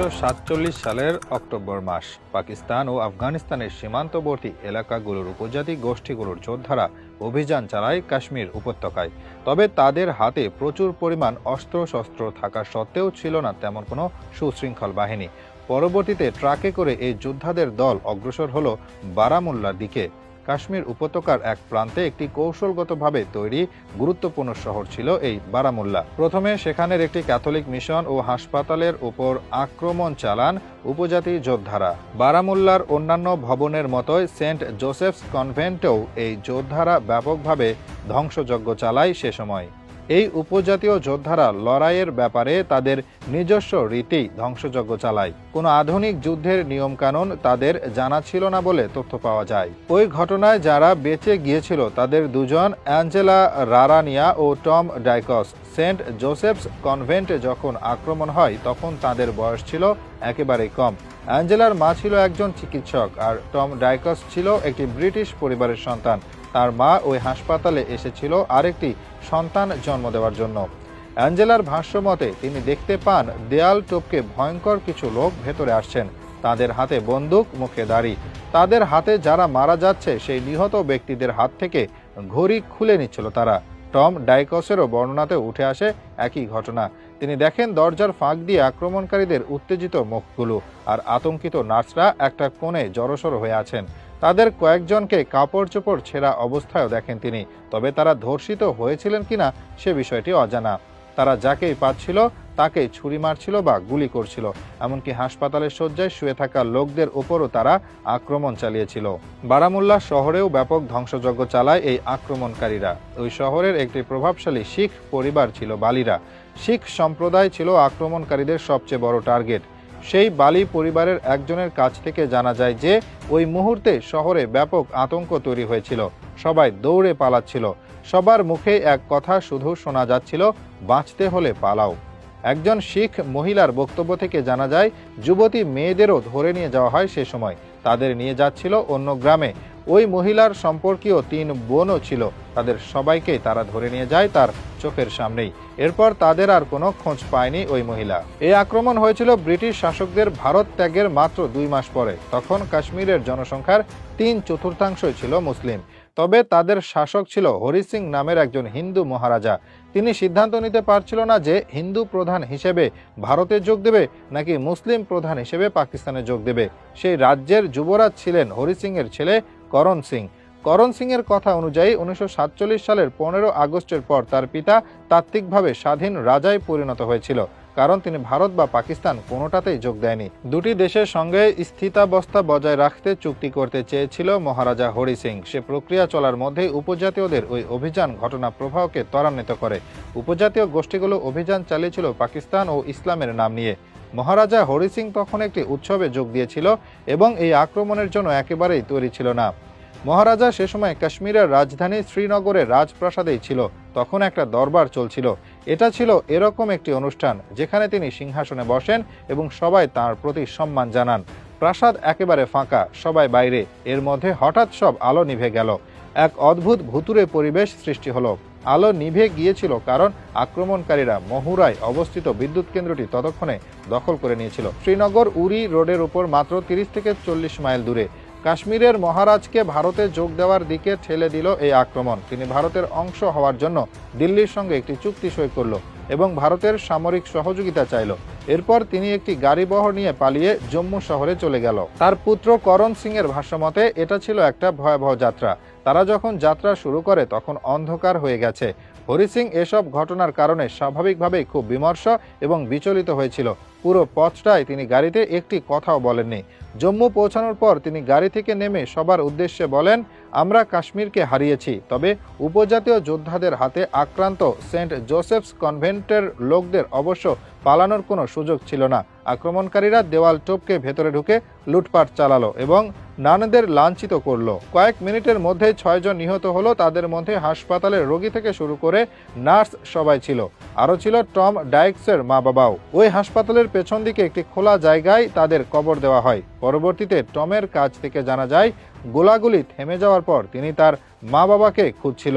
উনিশশো সালের অক্টোবর মাস। পাকিস্তান ও আফগানিস্তানের সীমান্তবর্তী এলাকাগুলোর উপজাতি গোষ্ঠীগুলোর যোদ্ধারা অভিযান চালায় কাশ্মীর উপত্যকায়। তবে তাদের হাতে প্রচুর পরিমাণ অস্ত্রশস্ত্র থাকা সত্ত্বেও ছিল না তেমন কোনো সুশৃঙ্খল বাহিনী। পরবর্তীতে ট্রাকে করে এই যোদ্ধাদের দল অগ্রসর হল বারামুল্লার দিকে। কাশ্মীর উপত্যকার এক প্রান্তে একটি কৌশলগতভাবে তৈরি গুরুত্বপূর্ণ শহর ছিল এই বারামুল্লা। প্রথমে সেখানের একটি ক্যাথলিক মিশন ও হাসপাতালের উপর আক্রমণ চালান উপজাতি যোদ্ধারা। বারামুল্লার অন্যান্য ভবনের মতোই সেন্ট জোসেফস কনভেন্টেও এই যোদ্ধারা ব্যাপকভাবে ধ্বংসযজ্ঞ চালায় সে সময়। এই উপজাতীয় যোদ্ধারা লড়াইয়ের ব্যাপারে তাদের নিজস্ব রীতি ধ্বংসযজ্ঞ চালায়। কোনো আধুনিক যুদ্ধের নিয়মকানুন তাদের জানা ছিল না বলে তথ্য পাওয়া যায়। ওই ঘটনায় যারা বেঁচে গিয়েছিল তাদের দুজন অ্যাঞ্জেলা রারানিয়া ও টম ডাইকস। সেন্ট জোসেফস কনভেন্টে যখন আক্রমণ হয়, তখন তাদের বয়স ছিল একেবারেই কম। অ্যাঞ্জেলার মা ছিল একজন চিকিৎসক আর টম ডাইকস ছিল একটি ব্রিটিশ পরিবারের সন্তান। তার মা ওই হাসপাতালে এসেছিল আরেকটি সন্তান জন্ম দেওয়ার জন্য। অ্যাঞ্জেলার ভাষ্যমতে তিনি দেখতে পান দেয়াল টপকে ভয়ঙ্কর কিছু লোক ভেতরে আসছেন। তাদের হাতে বন্দুক, মুখে দাড়ি। তাদের হাতে যারা মারা যাচ্ছে, সেই নিহত ব্যক্তিদের হাত থেকে ঘড়ি খুলে নিচ্ছিল তারা। টম ডাইকসেরও বর্ণনাতে উঠে আসে একই ঘটনা। তিনি দেখেন, দরজার ফাঁক দিয়ে আক্রমণকারীদের উত্তেজিত মুখগুলো, আর আতঙ্কিত নার্সরা একটা কোণে জড়সড় হয়ে আছেন। তাদের কয়েকজনকে কাপড় চোপড় ছেঁড়া অবস্থায়ও দেখেন তিনি। তবে তারা ধর্ষিত হয়েছিলেন কিনা সে বিষয়টি অজানা। তারা যাকেই পাচ্ছিল তাকে ছুরি মারছিল বা গুলি করছিল। এমনকি হাসপাতালের শয্যায় শুয়ে থাকা লোকদের উপরও তারা আক্রমণ চালিয়েছিল। বারামুল্লা শহরেও ব্যাপক ধ্বংসযজ্ঞ চালায় এই আক্রমণকারীরা। ওই শহরের একটি প্রভাবশালী শিখ পরিবার ছিল বালিরা। শিখ সম্প্রদায় ছিল আক্রমণকারীদের সবচেয়ে বড় টার্গেট। সেই বালি পরিবারের একজনের কাছ থেকে জানা যায় যে, ওই মুহূর্তে শহরে ব্যাপক আতঙ্ক তৈরি হয়েছিল। সবাই দৌড়ে পালাচ্ছিল। সবার মুখে এক কথা শুধু শোনা যাচ্ছিল, বাঁচতে হলে পালাও। একজন শিখ মহিলার বক্তব্য থেকে জানা যায়, যুবতী মেয়েদেরও ধরে নিয়ে যাওয়া হয় সে সময়। তাদের নিয়ে যাচ্ছিল অন্য গ্রামে। ওই মহিলার সম্পর্কীয় তিন বোনও ছিল। তাদের সবাইকেই তারা ধরে নিয়ে যায় তার চোখের সামনেই। এরপর তাদের আর কোনো খোঁজ পায়নি ওই মহিলা। এই আক্রমণ হয়েছিল ব্রিটিশ শাসকদের ভারত ত্যাগের মাত্র দুই মাস পরে। তখন কাশ্মীরের জনসংখ্যার তিন চতুর্থাংশই ছিল মুসলিম। তবে তাদের শাসক ছিল হরি সিং নামের একজন হিন্দু মহারাজা। তিনি সিদ্ধান্ত নিতে পারছিল না যে হিন্দু প্রধান হিসেবে ভারতে যোগ দেবে নাকি মুসলিম প্রধান হিসেবে পাকিস্তানে যোগ দেবে। সেই রাজ্যের যুবরাজ ছিলেন হরি সিং এর ছেলে করণ সিং। করণ সিং এর কথা অনুযায়ী উনিশশো সাতচল্লিশ সালের পনেরো আগস্টের পর তার পিতা তাত্ত্বিকভাবে স্বাধীন রাজায় পরিণত হয়েছিল, কারণ তিনি ভারত বা পাকিস্তান কোনোটাতেই যোগ দেয়নি। দুটি দেশের সঙ্গে স্থিতাবস্থা বজায় রাখতে চুক্তি করতে চেয়েছিল মহারাজা হরি সিং। সে প্রক্রিয়া চলার মধ্যেই উপজাতীয়দের ওই অভিযান ঘটনা প্রবাহকে ত্বরান্বিত করে। উপজাতীয় গোষ্ঠীগুলো অভিযান চালিয়েছিল পাকিস্তান ও ইসলামের নাম নিয়ে। মহারাজা হরি সিং তখন একটি উৎসবে যোগ দিয়েছিল এবং এই আক্রমণের জন্য একেবারেই তৈরি ছিল না। মহারাজা সে সময় কাশ্মীরের রাজধানী শ্রীনগরের রাজপ্রাসাদেই ছিল। তখন একটা দরবার চলছিল। এটা ছিল এরকম একটি অনুষ্ঠান, যেখানে তিনি সিংহাসনে বসেন এবং সবাই তার প্রতি সম্মান জানান। প্রাসাদ একেবারে ফাঁকা, সবাই বাইরে। এর মধ্যে হঠাৎ সব আলো নিভে গেল। এক অদ্ভুত ভুতুরে পরিবেশ সৃষ্টি হলো। আলো নিভে গিয়েছিল কারণ আক্রমণকারীরা মহুরায় অবস্থিত বিদ্যুৎ কেন্দ্রটি ততক্ষণে দখল করে নিয়েছিল। শ্রীনগর উরি রোডের উপর মাত্র তিরিশ থেকে চল্লিশ মাইল দূরে। কাশ্মীরের মহারাজকে ভারতে যোগ দেওয়ার দিকে ঠেলে দিল এই আক্রমণ। তিনি ভারতের অংশ হওয়ার জন্য দিল্লির সঙ্গে একটি চুক্তি সই করল এবং ভারতের সামরিক সহযোগিতা চাইল। এরপর তিনি একটি গাড়িবহর নিয়ে পালিয়ে জম্মু শহরে চলে গেল। তার পুত্র করণ সিং এর ভাষ্যমতে এটা ছিল একটা ভয়াবহ যাত্রা। তারা যখন যাত্রা শুরু করে তখন অন্ধকার হয়ে গেছে। হরি সিং এসব ঘটনার কারণে স্বাভাবিকভাবেই খুব বিমর্ষ এবং বিচলিত হয়েছিল। পুরো পথটায় তিনি গাড়িতে একটি কথাও বলেননি। জম্মু পৌঁছানোর পর তিনি গাড়ি থেকে নেমে সবার উদ্দেশ্যে বলেন, আমরা কাশ্মীরকে হারিয়েছি। তবে উপজাতীয় যোদ্ধাদের হাতে আক্রান্ত সেন্ট জোসেফস কনভেন্টের লোকদের অবশ্য পালানোর কোনো সুযোগ ছিল না। আক্রমণকারীরা দেওয়াল টোপকে ভেতরে ঢুকে লুটপাট চালালো এবং নানদের লাঞ্ছিত করল। কয়েক মিনিটের মধ্যে ছয়জন নিহত হলো। তাদের মধ্যে হাসপাতালের রোগী থেকে শুরু করে নার্স সবাই ছিল। আরও ছিল টম ডাইক্সের মা বাবাও ওই হাসপাতালের পেছন দিকে একটি খোলা জায়গায় তাদের কবর দেওয়া হয়। পরবর্তীতে টমের কাছ থেকে জানা যায়, গোলাগুলি থেমে যাওয়ার পর তিনি তার মা বাবাকে খুঁজছিল।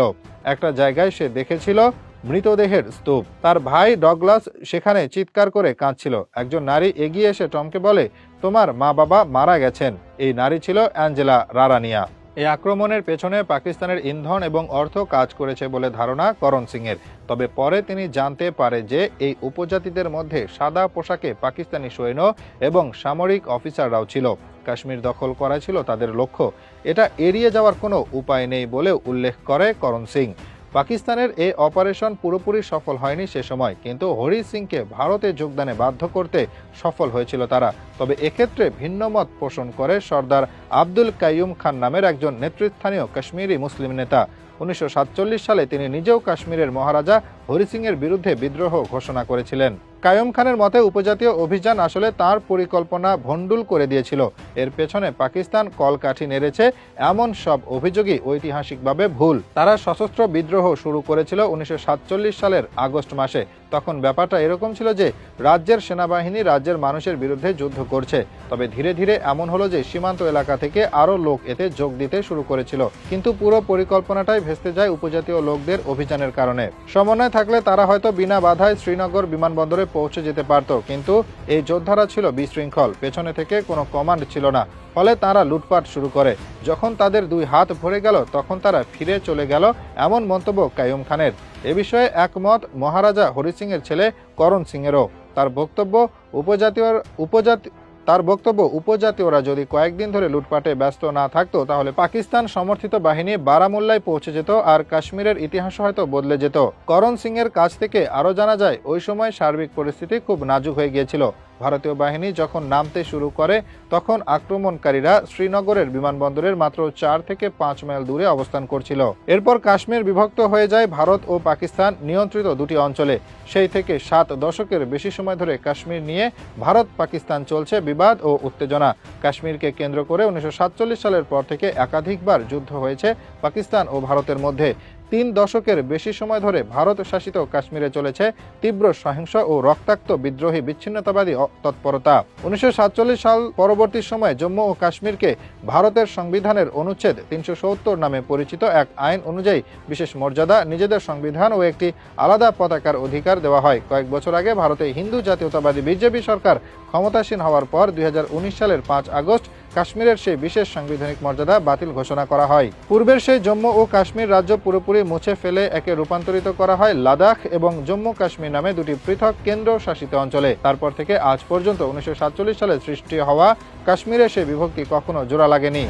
একটা জায়গায় সে দেখেছিল মৃতদেহের স্তূপ। তার ভাই ডগলাস সেখানে চিৎকার করে কাঁদছিল। একজন নারী এগিয়ে এসে টমকে বলে, তোমার মা বাবা মারা গেছেন। এই নারী ছিল অ্যাঞ্জেলা রারানিয়া। এই আক্রমণের পেছনে পাকিস্তানের ইন্ধন এবং অর্থ কাজ করেছে বলে ধারণা করণ সিংয়ের। তবে পরে তিনি জানতে পারে যে, এই উপজাতিদের মধ্যে সাদা পোশাকে পাকিস্তানি সৈন্য এবং সামরিক অফিসাররাও ছিল। কাশ্মীর দখল করা ছিল তাদের লক্ষ্য। এটা এড়িয়ে যাওয়ার কোনো উপায় নেই বলে উল্লেখ করে করণ সিং। পাকিস্তানের এই অপারেশন পুরোপুরি সফল হয়নি সে সময়, কিন্তু হরি সিংকে ভারতে যোগদানে বাধ্য করতে সফল হয়েছিল তারা। তবে এক্ষেত্রে ভিন্ন মত পোষণ করে সর্দার আব্দুল কাইয়ুম খান নামের একজন নেতৃস্থানীয় কাশ্মীরি মুসলিম নেতা। উনিশশো সাতচল্লিশ সালে তিনি নিজেও কাশ্মীরের মহারাজা হরি সিংয়ের বিরুদ্ধে বিদ্রোহ ঘোষণা করেছিলেন। কায়ুম খানের মতে, উপজাতীয় অভিযান আসলে তার পরিকল্পনা ভণ্ডুল করে দিয়েছিল। এর পেছনে পাকিস্তান কলকাঠি নেড়েছে, এমন সব অভিযোগই ঐতিহাসিকভাবে ভুল। তারা সশস্ত্র বিদ্রোহ শুরু করেছিল উনিশশো সাতচল্লিশ সালের আগস্ট মাসে। তখন ব্যাপারটা এরকম ছিল যে, রাজ্যের সেনাবাহিনী রাজ্যের মানুষের বিরুদ্ধে যুদ্ধ করছে। তবে ধীরে ধীরে এমন হলো যে, সীমান্ত এলাকা থেকে আরও লোক এতে যোগ দিতে শুরু করেছিল। কিন্তু পুরো পরিকল্পনাটাই ভেস্তে যায় উপজাতীয় লোকদের অভিযানের কারণে। সমন্বয় থাকলে তারা হয়তো বিনা বাধায় শ্রীনগর বিমানবন্দরে পৌঁছে যেতে পারত, কিন্তু এই যোদ্ধারা ছিল বিশৃঙ্খল, পেছনে থেকে কোনো কমান্ড ছিল না। ফলে তারা লুটপাট শুরু করে। যখন তাদের দুই হাত ভরে গেল, তখন তারা ফিরে চলে গেল, এমন মন্তব্য কায়ুম খানের। এ বিষয়ে একমত মহারাজা হরি সিং এর ছেলে করণ সিং এরও তার বক্তব্য, উপজাতীয় উপজাতি তার বক্তব্য, উপজাতীয়রা যদি কয়েকদিন ধরে লুটপাটে ব্যস্ত না থাকতো, তাহলে পাকিস্তান সমর্থিত বাহিনী বারামুল্লায় পৌঁছে যেত আর কাশ্মীরের ইতিহাস হয়তো বদলে যেত। করণ সিং এর কাছ থেকে আরও জানা যায়, ওই সময় সার্বিক পরিস্থিতি খুব নাজুক হয়ে গিয়েছিল। ভারতীয় বাহিনী যখন নামতে শুরু করে, তখন আক্রমণকারীরা শ্রীনগরের বিমানবন্দরের মাত্র চার থেকে পাঁচ মাইল দূরে অবস্থান করছিল। এরপর কাশ্মীর বিভক্ত হয়ে যায় ভারত ও পাকিস্তান নিয়ন্ত্রিত দুটি অঞ্চলে। সেই থেকে সাত দশকের বেশি সময় ধরে কাশ্মীর নিয়ে ভারত পাকিস্তান চলছে বিবাদ ও উত্তেজনা। কাশ্মীরকে কেন্দ্র করে উনিশশো সাতচল্লিশ সালের পর থেকে একাধিকবার যুদ্ধ হয়েছে পাকিস্তান ও ভারতের মধ্যে। তিন দশকের বেশি সময় ধরে ভারত শাসিত কাশ্মীরে চলেছে তীব্র সহিংস ও রক্তাক্ত বিদ্রোহী বিচ্ছিন্নতাবাদী তৎপরতা। উনিশশো সাতচল্লিশ সাল পরবর্তী সময়ে জম্মু ও কাশ্মীরকে ভারতের সংবিধানের অনুচ্ছেদ তিনশো সত্তর নামে পরিচিত এক আইন অনুযায়ী বিশেষ মর্যাদা নিজেদের সংবিধান ও একটি আলাদা পতাকার অধিকার দেওয়া হয়। কয়েক বছর আগে ভারতে হিন্দু জাতীয়তাবাদী বিজেপি সরকার ক্ষমতাসীন হওয়ার পর দুই হাজার উনিশ সালের পাঁচ আগস্ট কাশ্মীরের সেই বিশেষ সাংবিধানিক মর্যাদা বাতিল ঘোষণা করা হয়। পূর্বের সেই জম্মু ও কাশ্মীর রাজ্য পুরোপুরি মুছে ফেলে একে রূপান্তরিত করা হয় লাদাখ এবং জম্মু কাশ্মীর নামে দুটি পৃথক কেন্দ্র শাসিত অঞ্চলে। তারপর থেকে আজ পর্যন্ত উনিশশো সাতচল্লিশ সালে সৃষ্টি হওয়া কাশ্মীরের সেই বিভক্তি কখনো জোড়া লাগেনি।